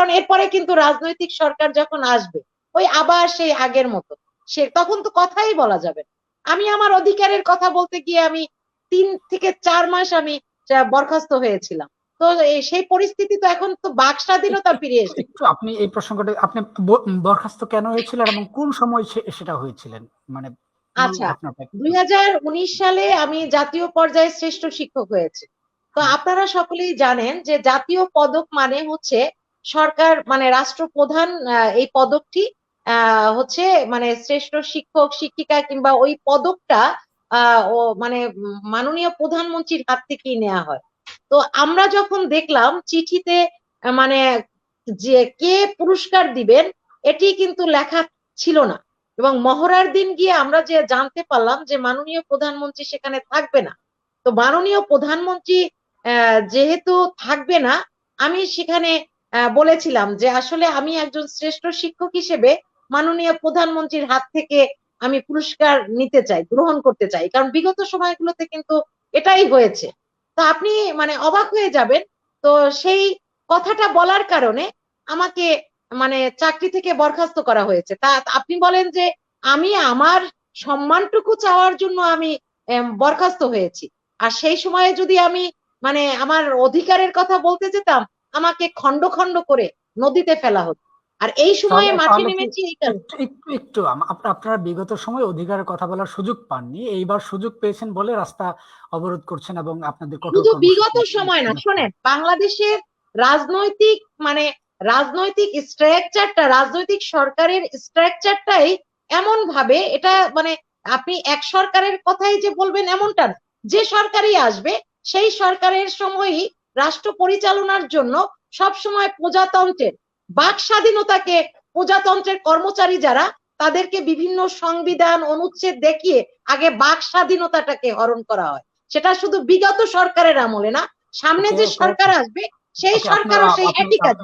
কারণ এরপরে কিন্তু রাজনৈতিক সরকার যখন আসবে ওই আবার সেই আগের মতো। সে তখন তো কথাই বলা যাবে আমি আমার অধিকারের কথা বলতে গিয়ে আমি তিন থেকে চার মাস আমি বরখাস্ত হয়েছিলাম। তো সেই পরিস্থিতি তো এখন তো বাক স্বাধীনতা ফিরে এসেছে। আপনি এই প্রসঙ্গটা আপনি বরখাস্ত কেন হয়েছিলেন এবং কোন সময় সেটা হয়েছিলেন? মানে আচ্ছা, ঘটনাটা কি? দুই সালে আমি জাতীয় পর্যায়ে শ্রেষ্ঠ শিক্ষক হয়েছে। তো আপনারা সকলেই জানেন যে জাতীয় পদক মানে হচ্ছে সরকার মানে রাষ্ট্রপ্রধান এই পদকটি হচ্ছে মানে শ্রেষ্ঠ শিক্ষক, শিক্ষিকা কিংবা ওই পদকটা ও মানে মাননীয় প্রধানমন্ত্রীর হাত থেকেই নেওয়া হয়। তো আমরা যখন দেখলাম চিঠিতে মানে যে কে পুরস্কার দিবেন, এটি কিন্তু লেখা ছিল না। এবং মহড়ার দিন গিয়ে আমরা যে জানতে পারলাম যে মাননীয় প্রধানমন্ত্রী সেখানে থাকবে না। তো মাননীয় প্রধানমন্ত্রী যেহেতু থাকবে না, আমি সেখানে বলেছিলাম যে আসলে আমি একজন শ্রেষ্ঠ শিক্ষক হিসেবে মাননীয় প্রধানমন্ত্রীর হাত থেকে আমি পুরস্কার নিতে চাই, গ্রহণ করতে চাই। কারণ বিগত সময়গুলোতে কিন্তু এটাই হয়েছে। তো আপনি মানে অবাক হয়ে যাবেন। তো সেই কথাটা বলার কারণে আমাকে মানে চাকরি থেকে বরখাস্ত করা হয়েছে। তা আপনি বলেন যে আমি আমার সম্মানটুকু চাওয়ার জন্য আমি বরখাস্ত হয়েছি। আর সেই সময়ে যদি আমি মানে আমার অধিকারের কথা বলতে যেতাম আমাকে খন্ড খন্ড করে নদীতে ফেলা হতো আর এই সময়ে মাঠে নেমেছি এই কারণে একটু আপনারা বিগত সময় অধিকারের কথা বলার সুযোগ পাননি। এইবার সুযোগ পেয়েছেন বলে রাস্তা অবরোধ করছেন এবং আপনাদের শুধু বিগত সময় না শোনেন বাংলাদেশের রাজনৈতিক মানে রাজনৈতিক স্ট্রাকচারটা রাজনৈতিক সরকারের স্ট্রাকচারটাই এমন ভাবে এটা মানে আপনি এক সরকারের কথাই যে বলবেন এমনটা যে সরকারই আসবে সেই সরকারের সময়ই রাষ্ট্র পরিচালনার জন্য সব সময় প্রজাতন্ত্রের বাক স্বাধীনতাকে প্রজাতন্ত্রের কর্মচারী যারা তাদেরকে বিভিন্ন সংবিধান অনুচ্ছেদ দেখিয়ে আগে বাক স্বাধীনতাটাকে হরণ করা হয়। সেটা শুধু বিগত সরকারের আমলে না সামনে যে সরকার আসবে সেই সরকারও সেই একই কাজ